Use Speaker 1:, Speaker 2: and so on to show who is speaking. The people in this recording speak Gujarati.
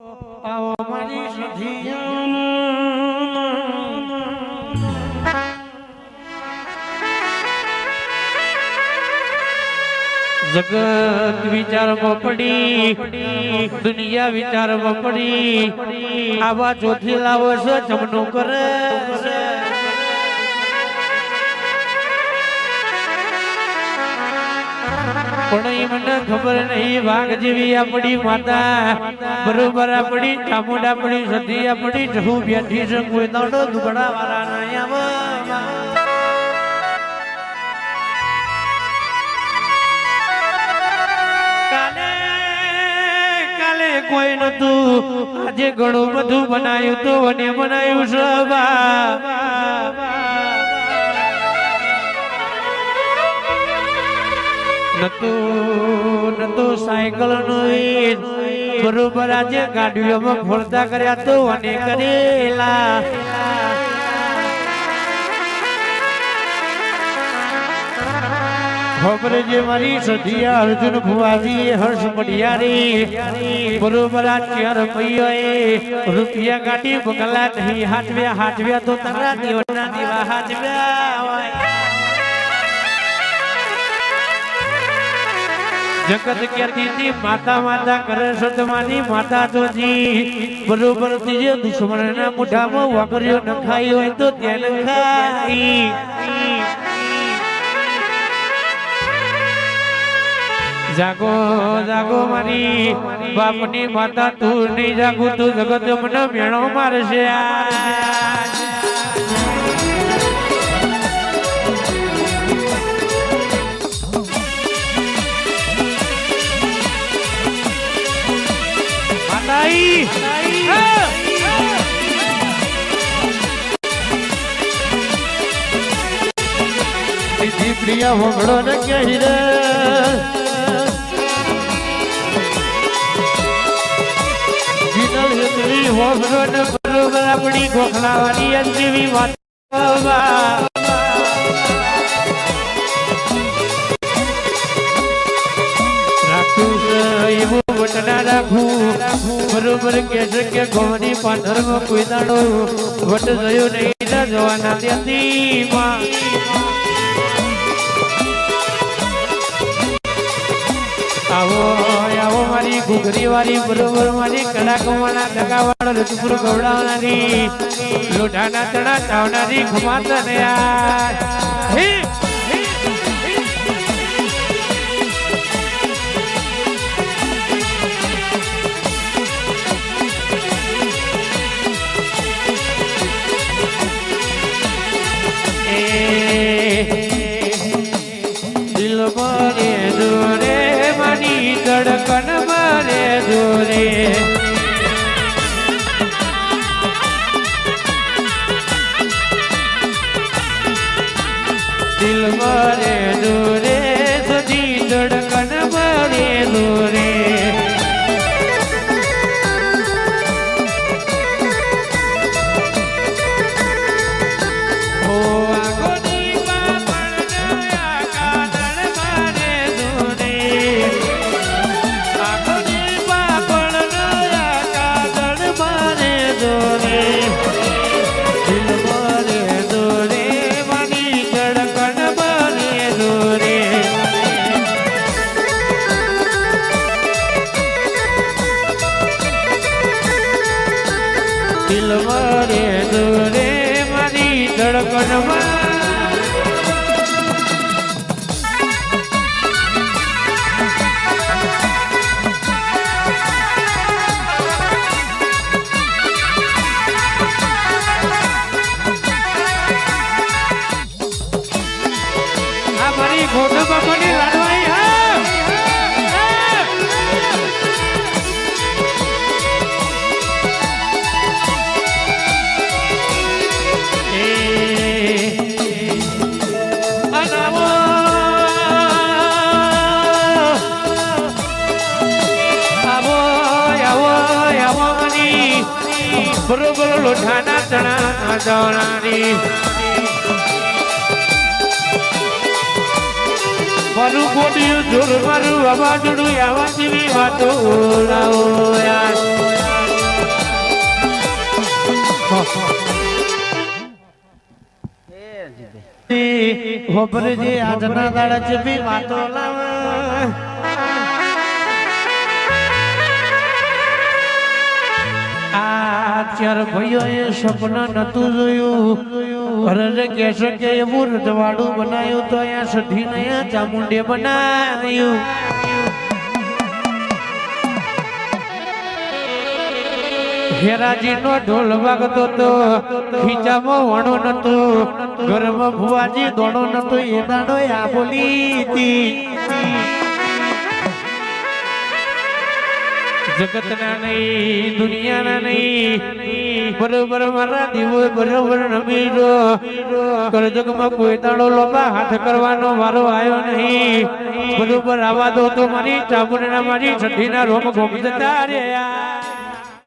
Speaker 1: આવો મારી. જગત વિચારમાં પડી, દુનિયા વિચારમાં પડી, આવા ચોથી લાવો છે જમનું કરે છે. પણ એ મને ખબર નહીં, વાઘ જેવી આપણી માતા. બરોબર આપણી, ચામુંડા આપણી, સતી આપણી, જહુ બેઠી છે, કોઈ દાડો દુબળા વાળા કોઈ નતું આજે ઘણું બધું બનાવ્યું તો અને બનાવ્યું છે નતું નતું સાયકલનું બરોબર, આજે ગાડીઓમાં ફરતા કર્યા તો અને કરેલા. ખબર જે હર્ષ મડિયારી બરોબર, આ ચાર પૈયો રૂપિયા ગાડી બગલા નહીં. હાથવ્યા હાથવ્યા તો તારા દેવના દેવા હાથવ્યા હોય. જગત કહેતી માતા માતા કરે તમારી માતા તો જી. બરોબરથી જે દુશ્મન ના મોઢામાં વાકરીઓ નખાઈ હોય તો ત્યાં નખાઈ જાગો જાગો મારી બાપની માતા તું નહીં જાગું તું જગત મને મેણો મારશે આ પ્રિય વગડો ન કહી રે આપણી ગોખલાવાની અંજીવી વાત કે છે કે પાથરમાં કોઈ દાડો વટ જયો નહીં જવાના ત્યાંથી મારી ઘૂઘરી વાળી બરોબર મારી કડાકવાના ડગાવાળા રજપુર ગવડાવનારી લોઢાના ચણા ચાવનારી ખમાતા ને યાર હે દિલ મારે દિલ મારે દોરે મારી ધડકન બરોબર લોઠાના તણા જણાની મારું ગોડિયું જોર મારું અવાજડું આવા જેવી વાતો લાવો યાર. જે આજના દાડા જેવી વાતો લાવો. ચાર ભાઈઓ એ સપન નતું જોયું. અરે કે છે કે એવું બનાવ્યું તો અહીંયા સધી ને ચામુંડે બનાવ્યું હેરાજી નો ઢોલ વાગતો તો ખીચામાં વણો નતો ઘરમાં ભુવાજી દોડો નતો એ દાડો આ બોલી હતી. જગતના નહીં, દુનિયાના નહીં. બરોબર મારા દીવો બરોબર નમીરો કરજગમાં કોઈ તાળો લોબા હાથ કરવાનો મારો આવ્યો નહીં. બરોબર આવા દો તો મારી ચામુંડના મારી છઠ્ઠીના રોમ ઘોમ જતા રહ્યા.